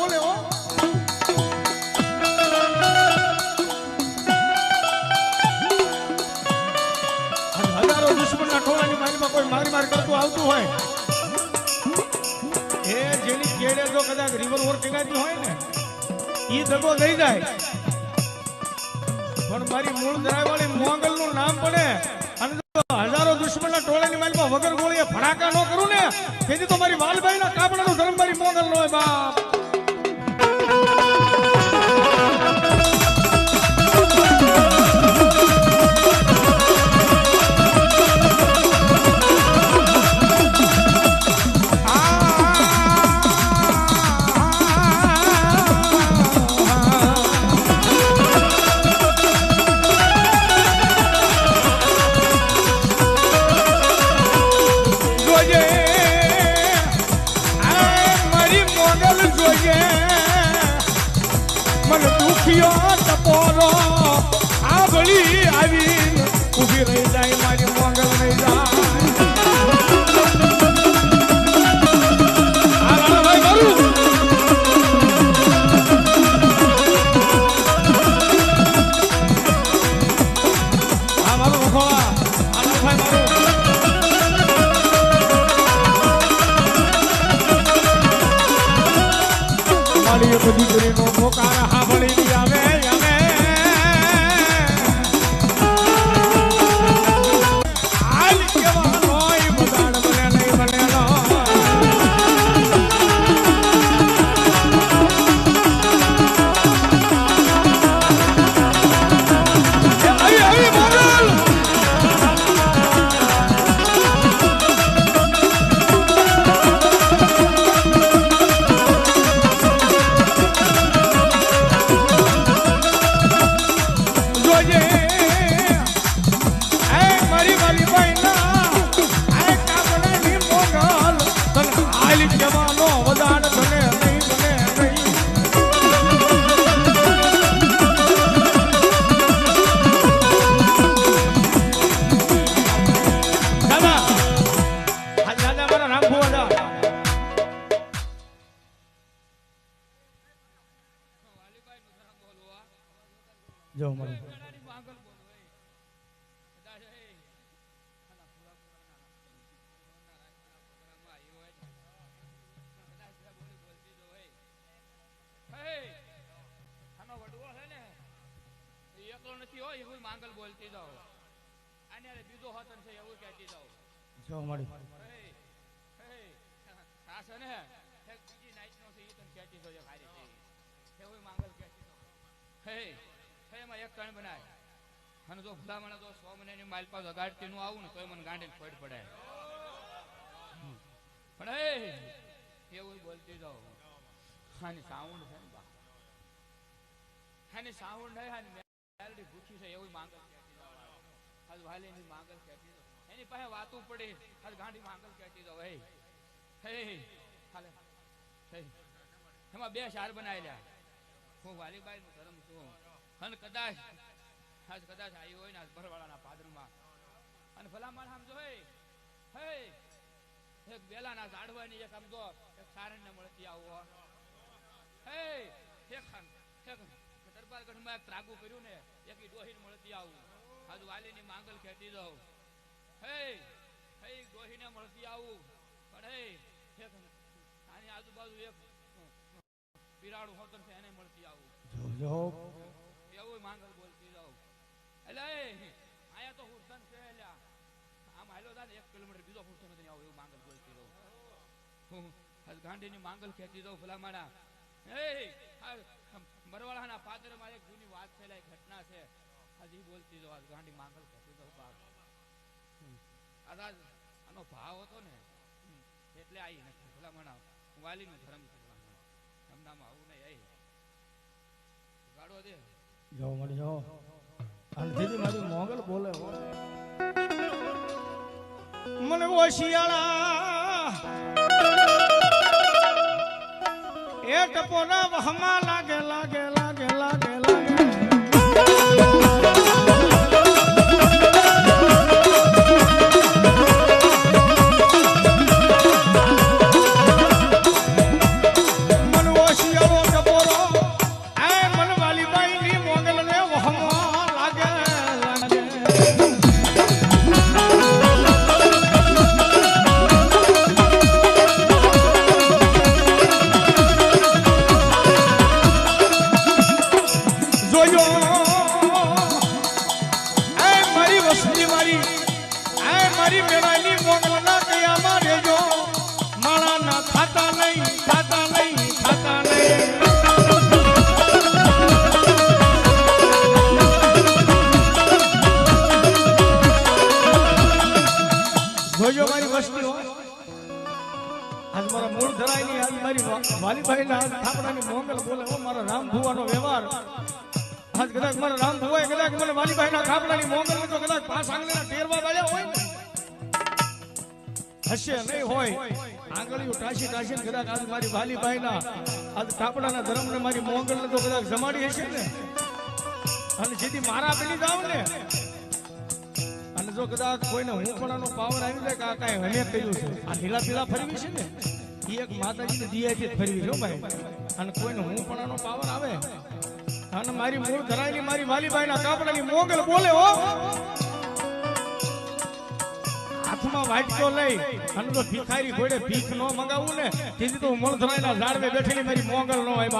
બોલે હો. હજારો દુશ્મનના ટોળાની મારીમાં કોઈ મારી માર કરતું આવતું હોય. એ જેની કેડે જો કદાચ રિવર ઓર ટીંગાતી હોય ને એ દગો લઈ જાય. પણ મારી મૂળ ધરાવાળી મોગલ નું નામ પડે. અને હજારો દુશ્મનના ટોળાની મારીમાં વગર ગોળીએ ફડાકા ન કરું ને, તેથી તો મારી વાલભાઈના મન દુખિયો ટપોરો આવળી આવીને આવી. ઊભી રહી જાય, મારી મોગલ રહી જાય. આ રાણાભાઈ હોય એવું માંગલ બોલતી જાઓ. અને બીજો હતન છે એવું કહેતી જાઓ. જો મારી હે, હે, આ છે ને? એક બીજી છે એ તને કહેતી જાઓ એક છે. એવું માંગલ કહેતી જાઓ. હે હે એમાં એક કણ બનાય. અને જો ભલામણ તો સો મહિનાની માઇલ પાસ અગાડતી નું આવું ને તોય મને ગાંડીને ફોડ પડે. પણ એવું બોલતી જાઓ. હાની સાઉન્ડ છે ને બા. આની સાઉન્ડ હે આની મેલડી ભૂખી છે એવું માંગલ કહેતી વાલી ની માંગલ કહેતી જાઓ એની પાસે વાતું પડે. આજ ગાંડી માંગલ કહેતી જાઓ હે હે હે. એમાં બે શાર બનાવેલા હું વાલીબાઈ નું ધર્મ છું. અને કદાચ, આજ કદાચ આવી હોય ને આજ ભરવાડાના પાદરમાં. અને ભલામણ સમજો હે. હે. એક બેલાના ઝાડવાની એક સમજો એક સારણ ને મળતી આવો હે. એક એક દરબારગઢમાં એક ત્રાગુ કર્યું ને એક ડોહીને મળતી આવું. આજ વાલીની માંગલ ખેતી દઉં હે હે ડોહીને મળતી આવું. પણ હે આની આજુબાજુ એક બિરાડું હોતર છે એને મળતી આવું. એવું માંગલ બોલતી જાઉં. એટલે અહીંયા તો હુરસન છે એલ્યા આમ હાલો થાય એક કિલોમીટર બીજો હુરસન નથી આવું એવું માંગલ બોલતી દઉં હું ગાંધીની માંગલ ખેતી દઉં ફલામાડા એ આ મરવાળાના પાદરમાં એક જૂની વાત થયેલા એક ઘટના છે. હજી બોલતી જવા ગાંડી માંગલ ખેંચી દઉં. આજ આજ આનો ભાવ હતો ને એટલે આવી નથી ફલામાડા હું વાલીનું ધર્મ છું એમનામાં આવું નહીં આવી ગાડો દે. જો મળી જો. અને મારી મોગલ બોલે. મને ઓશિયાળા એ ટપોરા વહમાં લાગે વ્યવહાર આજ કદાચ મારા રામ ભુવાએ કદાચ મને વાલીભાઈના થાપડાની મોંગલ તો કદાચ પાંચ આંગળીના તેરવા વાળ્યા હોય હશે નહીં હોય. આંગળીઓ ટાસી ટાસીને કદાચ આજ મારી વાલીભાઈના, આજ થાપડાના ધર્મને મારી મોંગલને તો કદાચ જમાડી હશે ને. અને જેથી મારા પેલી જાવ ને અને જો કદાચ કોઈને હું પણ પાવર આવી જાય કે આ કાંઈ હમે કહ્યું છે. આ લીલા પીલા ફરવી છે ને. એ એક માતાજીને દિયાથી ફરવી છે ભાઈ. અને કોઈને હું પણ આનો પાવર આવે? અને મારી મૂળ ધરાયેલી મારી વાલીબાઈના કાપડાની મોગલ બોલે હો? હાથમાં વાટકો લઈ અને તો ભિખારી ઘોડે ભીખ ન મગાવું ને, તેથી તો મૂળ ધરાયેલા ઝાડવે બેઠેલી મારી મોગલ નો હોય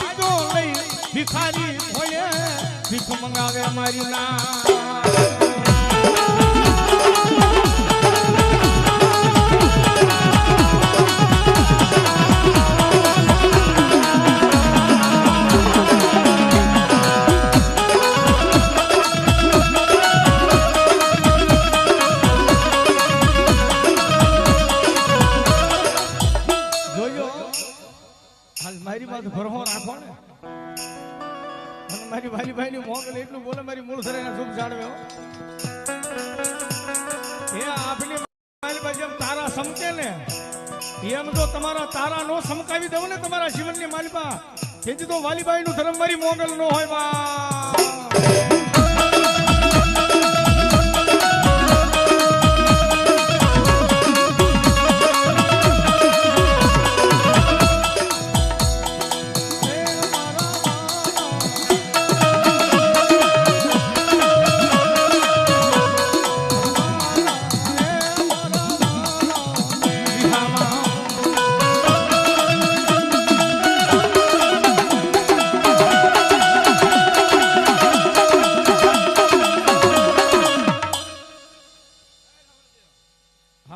વાટકો લઈ ભિખારી ભોળે ભીખ મંગાવે મારી ના. મારી ભાઈ ની મોગલ એટલું બોલે, મારી મૂળ સરેના શુભ જાળવે હો. આપણી ભાઈ જેમ તારા સમકે ને, એમ જો તમારા તારા નો સમકાવી દઉં ને તમારા જીવનની માલિપા. તેથી તો વાલીબાઈ નું ધર્મ મારી મોગલ નો હોય, બા.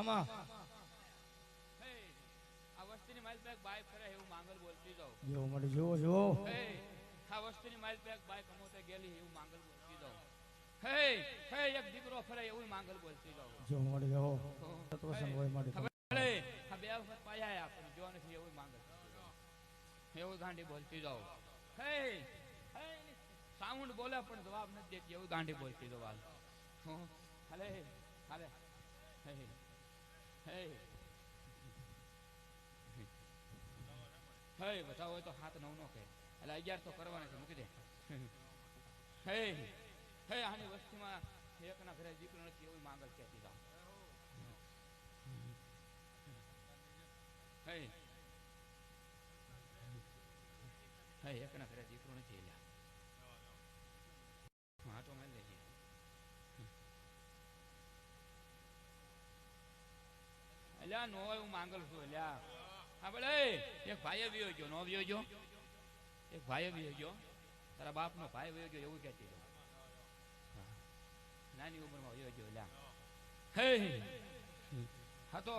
હામાં હે આ વસ્તીની માઇલ પેક બાય ફરે એવું માંગલ બોલતી જાવ જો મને જો જો આ વસ્તીની માઇલ પેક બાય કમોતે ગયેલી એવું માંગલ બોલતી જાઉં. હે હે એક દીકરો ફરે એવું માંગલ બોલતી જાઉં. જો મને જો તત્વસન હોય માટે આ બે વખત પાયા આપણે જો નથી એવું માંગલ એવું ગાંડી બોલતી જાઉં. હે હે સાઉન્ડ બોલે પણ જવાબ નથી દેતી એવું ગાંડી બોલતી જાઉં હાલ. હાલે હાલે. હે હે હે બધા હોય તો હાથ નવ નો કે એટલે અગિયાર તો કરવાના છે, મૂકી દે. હે હે આની વસ્તીમાં એકના ઘરે દીકરો નથી એવું માંગલ કહેતી જાઓ. હે હે એકના ઘરે દીકરો નથી એલા હા તો મેં લેજે અલ્યા નો એવું માંગલ અલ્યા હા ભલે એક ભાઈ વિયો ગયો, નો વિયો ગયો. એક ભાઈ વિયો ગયો. તારા બાપનો ભાઈ વિયો ગયો, એવું કહેતી. નાની ઉંમરમાં વિયો ગયો અલ્યા હે. હા, તો